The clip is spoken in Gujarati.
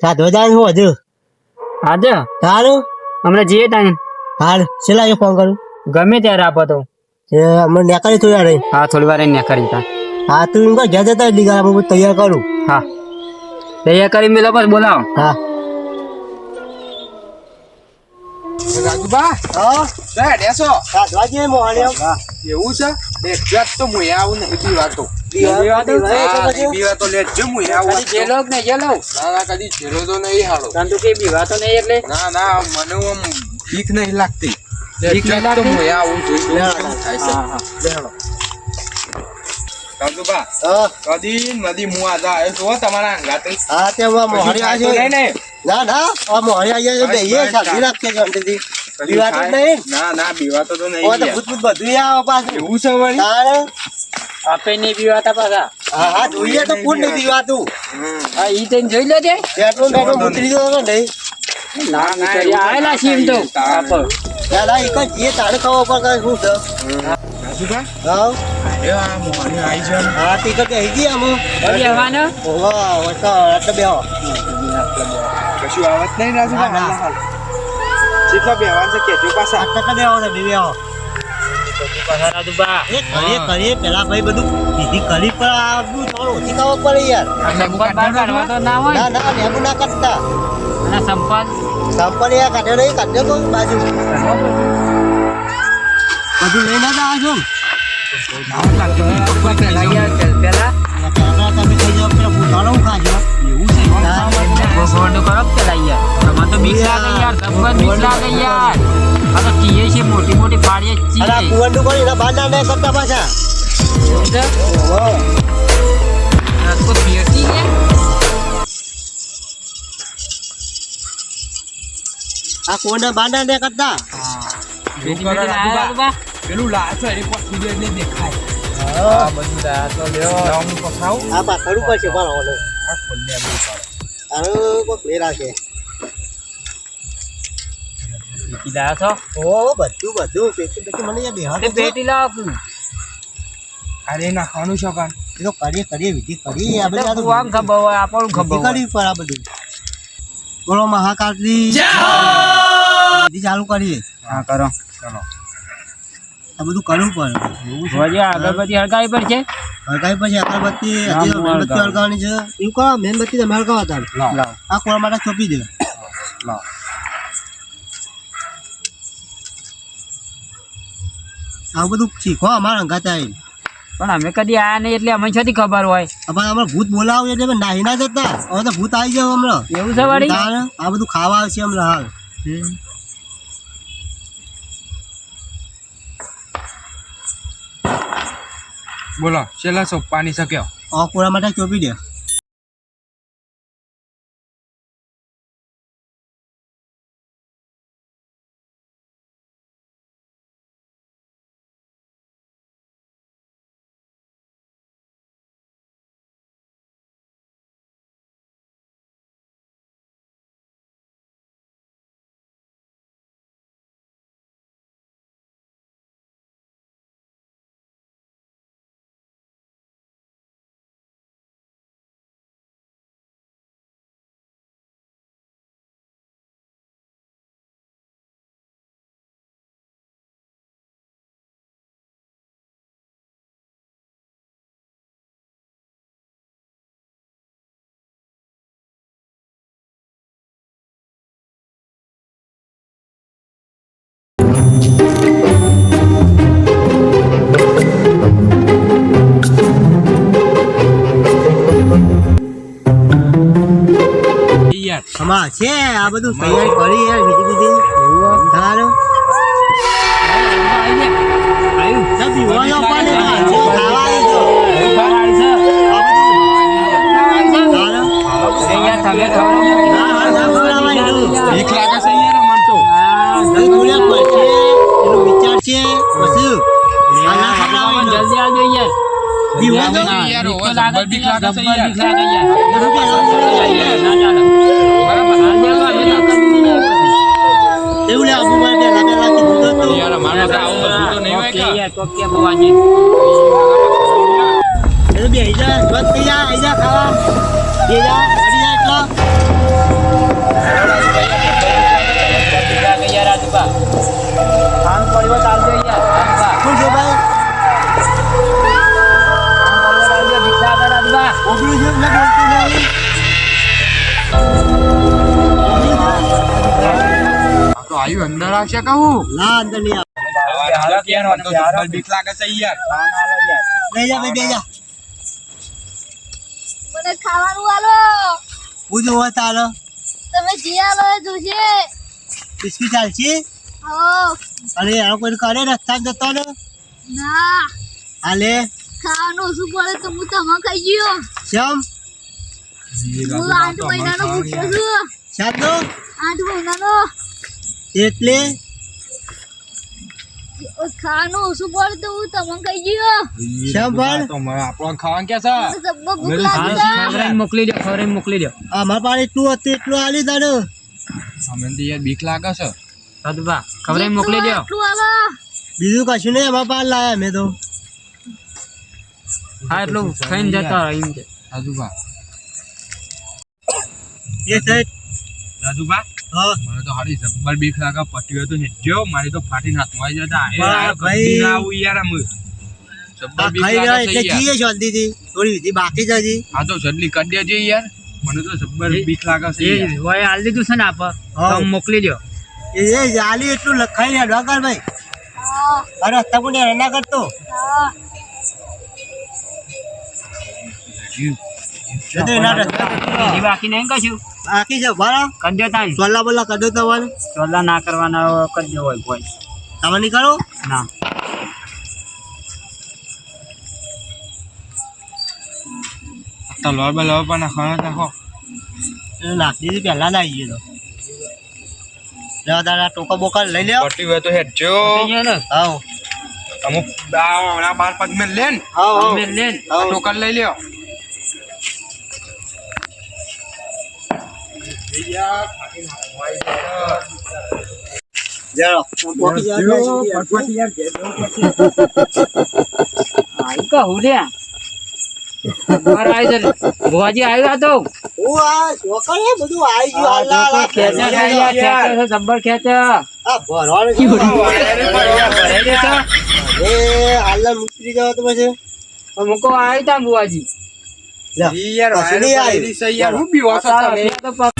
સાધવા જાય હું હજુ. આજે હારું હમણાં જઈએ ત્યાં હાલ છેલ્લા એ ફોન કરું. ગમે ત્યારે આપો તો. હમણાં નેકાળી થોડી વાર હા થોડી વાર એને કરી તા હા તું એમ ઘેર જતા એટલી ગાળ હું તૈયાર કરું. હા. તૈયાર કરી મેલો બસ બોલાવો. હા. રાજુભા? હા. લે બેસો. સાધવા જઈએ મોહાણી એવું છે? એક્ઝેક્ટ તો હું આવું ને એટલી દિવાળી હા, નહીં પીવાતો લે જ મુય આવું જે ને જે ના ના કદી છેલ્લો તો નહીં હાલો તંતુ કે બીવા તો નહીં એટલે? ના ના મને આમ બીક નહીં લાગતી. બીક નહીં તો લાગતી? મુય આવું જોઈ છે હા હા. લે હા? કદી નદી મુ આજા આવ્યો છો તમારા અંગાતે. હા તે હું આ મોહાણી કશું આજે થાય તો નહીં ના. ના આ મોહાણી આજે બસ, બેહીએ બસ, સાધી ચાલ. રાખશે શાંતિથી કશું દિવાળી જ થાય? નહીં? ના ના બીવાતો તો નહીં તો. ભૂત ભૂત બધું આવે પાછું. એવું છે વળી? આપે નહીં બીવાતા પાછા. હા હા જોઈએ તો કોણ નહીં દીવાતું હમ. હા ઈ તને જોઈ લેજે. બેઠો બેઠો ઉતરી જતો તો નહીં ના ના, આયલા એમ તો. આપ ના એક જ જે તારે ખબર પર શું છે? રાજુબા હા. એ આ મોહાણી આવી છે. ને. હા ટિકિટ આવી ગઈ આમ. બધી હવાનો? ઓવા વસ્તા એટલે બે કશું આવત નહીં હાલ. કેટલા બેહવાન છે? કેજો પાછા. આટલા બે આવો બે આવો એ કરીએ કરીએ પેલા ભાઈ બધું સીધી કરી પણ આ બધું તમારે ઓછી ખાવા પડે યાર સંપલ બાર કાઢવા તો ના હોય ના ના લેબુ ના કાઢતા અને સંપલ સાંપડ યાર કાઢ્યો નહીં કાઢ્યો કોઈ બાજુ બધું લઈને જ આવજો પેલા પેલા તમે ખાઈ જાઓ પેલા ભૂતાળો ખાજો એવું છે ભગવાનનું કરો પેલા યાર તમારે તો બીક લાગે યાર સંપલ બીક લાગે યાર આ તો કીએ છે મોટી મોટી ફાડીએ અરે આ ચીએ એના બહાર ના કરતા પાછા છે આ કુવાના બહાર ના કરતા પેલું લાચો એની પર સુધી દેખાય આ બધું તો લ્યો આ પાછળ ઉપર છે પણ ઓલો આ ખોલ્લે આનો કોઈ લાયા છો? ઓહો બધું બધું. પેટી પેટી મને યાર બેહાડે તે લાવો અરે નાખવાનું છે કાન એ તો કરીએ કરીએ વિધિ કરીએ. આપણે આ તો આમ ખબર હોય આપણને ખબર હોય. પડે આ બધું. બોલો મહાકાળી વિધિ ચાલુ કરીએ. હા કરો. ચલો આ બધું કરવું પડે એવું જોજે અગરબત્તી હળગાવી પડશે. હળગાવી પછી અગરબત્તી હજી મીણબત્તી હળગાવવાની છે. એવું કરો મેનબત્તી તમે હળગાવો તાર. આ કોળ માટે ચોપી દે. આવું બધું શીખો અમારા અંગાતે આવીને. પણ અમે કદી આયા નહીં એટલે અમે છતી ખબર હોય? હવે અમારે ભૂત બોલાવું એટલે નાહી ના જતા. હવે તો ભૂત આવી જાય હમણાં. એવું છે વળી? આ બધું ખાવા આવશે હમણાં હાલ. બોલો છેલ્લા સોપાની શક્યો? આ કોળા માટે ચોપી દે. આમાં છે આ બધું તૈયારી કરી યાર બીજી બીજી તાર સબ યુવાનો પણ દઈએ પછી. એવું લે આબુ માં પહેલા પહેલા કીધું તો. યાર અમારે તો આવું બધું તો નહીં હોય કે? યાર, ઓકે બુવાજી. અંદર આવશે કહું? ના અંદર નહીં આવે મને તો જબ્બર બીક લાગે છે યાર લઈ જા બે જા. મને ખાવાનું આલો. હું જોવો તારો. તમે જે આલો એ જોશે બિસ્કીટ ચાલશે? હો. અને કોઈ કરે રસ્તા જ જતો ને? ના. હાલે? ખાવાનું શું પડે તો હું તમે ખાઈ ગયો. શ્યામ? હું આઠ મહિનાનો ભૂખ્યો છું. આઠ મહિનાનો. એટલે? ખાવાનું શું પડે હું તમને કહી ગયો શ્યામ તો મને આપણો ખાવાનું કે છે? મોકલી દો ખવડાવીને મોકલી દો. અમારા પાસે એટલું હતું એટલું આલી દાડો અમે તો યાર બીક લાગે છે. રાજુબા ખવડાવીને મોકલી દો. બીજું કશું નહીં અમારા પાસે લાયા અમે તો. હા એટલું ખાઈને જતા રહો એમ કે. રાજુભા એ સાહેબ. રાજુભા મને તો હારી જબ્બર બીક લાગે પટ્ટીઓ તો હેઠ્યો મારી તો ફાટી ના આવી જતા એ ભાઈ. આવું યાર અમે જબ્બર બીક લાગે એટલે છે યાર જઈએ થોડી વિધી બાકી જ હજી. આ તો જલ્દી કરી દેજે યાર. મને તો જબ્બર બીક લાગે છે એ હોય હાલ દીધું છે ને આપ. હા. તો મોકલી દો એ એ જાલી એટલું લખાઈ ને ડોકર ભાઈ. અરે રસ્તા રના કરતો હા. બાકી નહીં કશું? બાકી છે? બરાબર કરી દો તાન સોલા બોલા કદો તમારે ચોલા ના કરવાના હોય કરી દો હોય કોઈ. તમે નહીં કરો? ના. તલવાર બલવાર પણ નાખવાનો નાખો એ નાખી દીધી પહેલાં ના આવી ગયો તો. લેવા તારા ટોકા બોકા લઈ લ્યો. પટી હોય તો ને? આવો અમુક બાર પગ મેં લેન. આવો અમે લેન. ટોકન લઈ લ્યો. જબ્બર ખેંચે. આ ભરવાનું કેવું ભરાઈ દેશો? એ હાલના મૂકી જવા તો પછી મૂકો આવ્યા તા ભુવાજી લે, યાર હું બે